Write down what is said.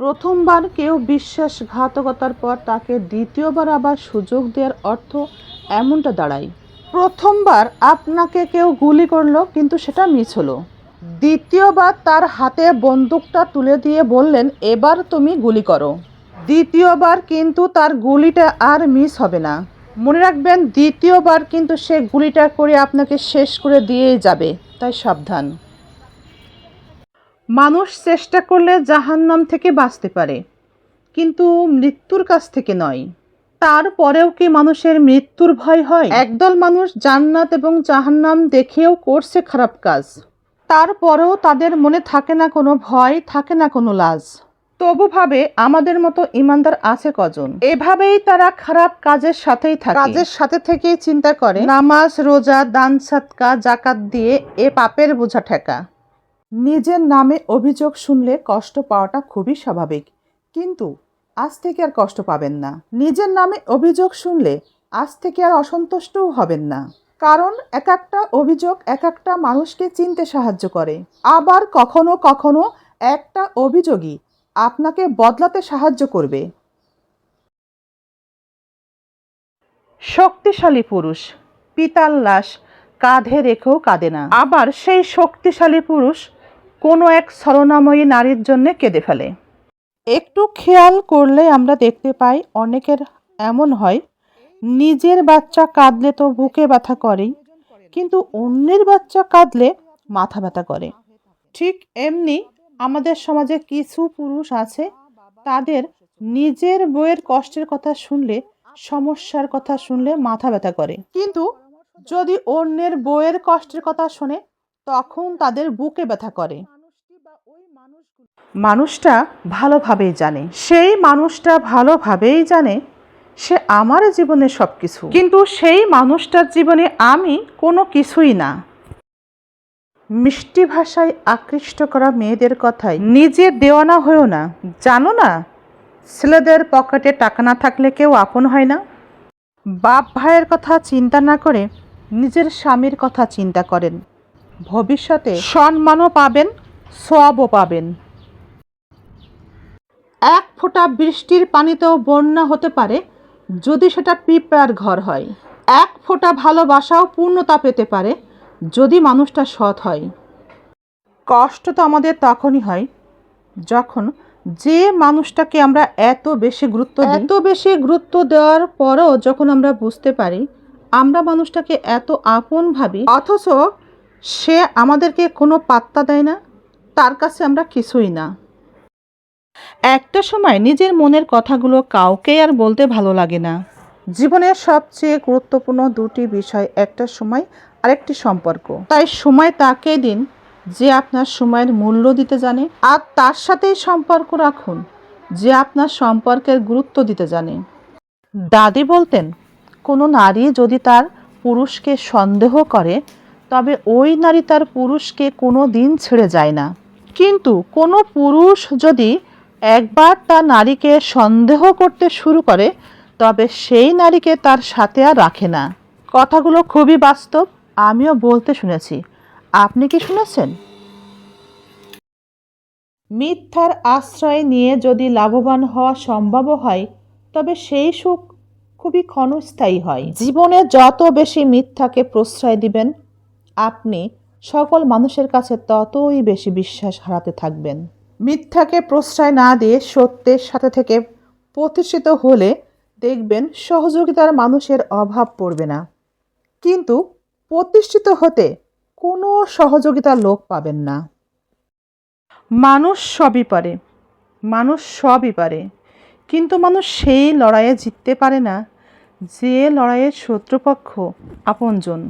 প্রথমবার কেউ বিশ্বাসঘাতকতার পর তাকে দ্বিতীয়বার আবার সুযোগ দেওয়ার অর্থ এমনটা দাঁড়ায়। প্রথমবার আপনাকে কেউ গুলি করল, কিন্তু সেটা মিস হলো। দ্বিতীয়বার তার হাতে বন্দুকটা তুলে দিয়ে বললেন, এবার তুমি গুলি করো। দ্বিতীয়বার কিন্তু তার গুলিটা আর মিস হবে না। মনে রাখবেন, দ্বিতীয়বার কিন্তু সে গুলিটা করে আপনাকে শেষ করে দিয়েই যাবে। তাই সাবধান। মানুষ চেষ্টা করলে জাহান্নাম থেকে বাঁচতে পারে, কিন্তু মৃত্যুর কাছ থেকে নয়। তারপরেও কি মানুষের মৃত্যুর ভয় হয়? একদল মানুষ জান্নাত এবং জাহান্নাম দেখেও করছে খারাপ কাজ। তারপরেও তাদের মনে থাকে না কোনো ভয়, থাকে না কোনো লাজ। তবু ভাবে, আমাদের মতো ইমানদার আছে কজন? এভাবেই তারা খারাপ কাজের সাথেই থাকে। কাজের সাথে থেকেই চিন্তা করে, নামাজ, রোজা, দান সাতকা জাকাত দিয়ে এ পাপের বোঝা ঠেকা। নিজের নামে অভিযোগ শুনলে কষ্ট পাওয়াটা খুবই স্বাভাবিক। কিন্তু আজ থেকে আর কষ্ট পাবেন না। নিজের নামে অভিযোগ শুনলে আজ থেকে আর অসন্তুষ্টও হবেন না। কারণ এক একটা অভিযোগ এক একটা মানুষকে চিনতে সাহায্য করে। আবার কখনো কখনো একটা অভিযোগই আপনাকে বদলাতে সাহায্য করবে। শক্তিশালী পুরুষ, পিতার লাশ কাঁধে রেখেও কাঁদে না। আবার সেই শক্তিশালী পুরুষ কোনো এক ছলনাময়ী নারীর জন্য কেঁদে ফেলে। একটু খেয়াল করলে আমরা দেখতে পাই অনেকের এমন হয়, নিজের বাচ্চা কাঁদলে তো বুকে ব্যথা করেই, কিন্তু অন্যের বাচ্চা কাঁদলে মাথা ব্যথা করে। ঠিক এমনি আমাদের সমাজে কিছু পুরুষ আছে, তাদের নিজের বইয়ের কষ্টের কথা শুনলে, সমস্যার কথা শুনলে মাথা ব্যথা করে। কিন্তু যদি অন্যের বইয়ের কষ্টের কথা শোনে তখন তাদের বুকে ব্যথা করে। মানুষটা ভালোভাবেই জানে। সেই মানুষটা ভালোভাবেই জানে সে আমার জীবনে সব কিছু কিন্তু সেই মানুষটার জীবনে আমি কোনো কিছুই না। মিষ্টি ভাষায় আকৃষ্ট করা মেয়েদের কথায় নিজের দেওয়ানা হয়েও না। জানো না ছেলেদের পকেটে টাকা না থাকলে কেউ আপন হয় না? বাপ ভাইয়ের কথা চিন্তা না করে নিজের স্বামীর কথা চিন্তা করেন। ভবিষ্যতে সম্মানও পাবেন সবও পাবেন। এক ফোঁটা বৃষ্টির পানিতেও বন্যা হতে পারে, যদি সেটা পিঁপড়ার ঘর হয়। এক ফোঁটা ভালোবাসাও পূর্ণতা পেতে পারে, যদি মানুষটা সৎ হয়। কষ্ট তো আমাদের তখনই হয়, যখন যে মানুষটাকে আমরা এত বেশি গুরুত্ব এত বেশি গুরুত্ব দেওয়ার পরও যখন আমরা বুঝতে পারি, আমরা মানুষটাকে এত আপন ভাবি, অথচ সে আমাদেরকে কোনো পাত্তা দেয় না, তার কাছে আমরা কিছুই না। একটা সময় নিজের মনের কথাগুলো কাউকে আর বলতে ভালো লাগে না। জীবনের সবচেয়ে গুরুত্বপূর্ণ দুটি বিষয়, একটা সময়, আরেকটি সম্পর্ক। তাই সময় তাকে দিন, যে আপনার সময়ের মূল্য দিতে জানে, আর তার সাথেই সম্পর্ক রাখুন, যে আপনার সম্পর্কের গুরুত্ব দিতে জানে। দাদি বলতেন, কোনো নারী যদি তার পুরুষকে সন্দেহ করে তবে ওই নারী তার পুরুষকে কোনো দিন ছেড়ে যায় না। কিন্তু কোনো পুরুষ যদি একবার তার নারীকে সন্দেহ করতে শুরু করে, তবে সেই নারীকে তার সাথে আর রাখে না। কথাগুলো খুবই বাস্তব, আমিও বলতে শুনেছি। আপনি কি শুনেছেন? মিথ্যার আশ্রয় নিয়ে যদি লাভবান হওয়া সম্ভব হয়, তবে সেই সুখ খুবই ক্ষণস্থায়ী হয়। জীবনে যত বেশি মিথ্যাকে প্রশ্রয় দিবেন আপনি সকল মানুষের কাছে ততই বেশি বিশ্বাস হারাতে থাকবেন। মিথ্যাকে প্রশ্রয় না দিয়ে সত্যের সাথে থেকে প্রতিষ্ঠিত হলে দেখবেন সহযোগিতার মানুষের অভাব পড়বে না। কিন্তু প্রতিষ্ঠিত হতে কোনো সহযোগিতার লোক পাবেন না। মানুষ সবই পারে, মানুষ সবই পারে। কিন্তু মানুষ সেই লড়াইয়ে জিততে পারে না, যে লড়াইয়ের শত্রুপক্ষ আপনজন।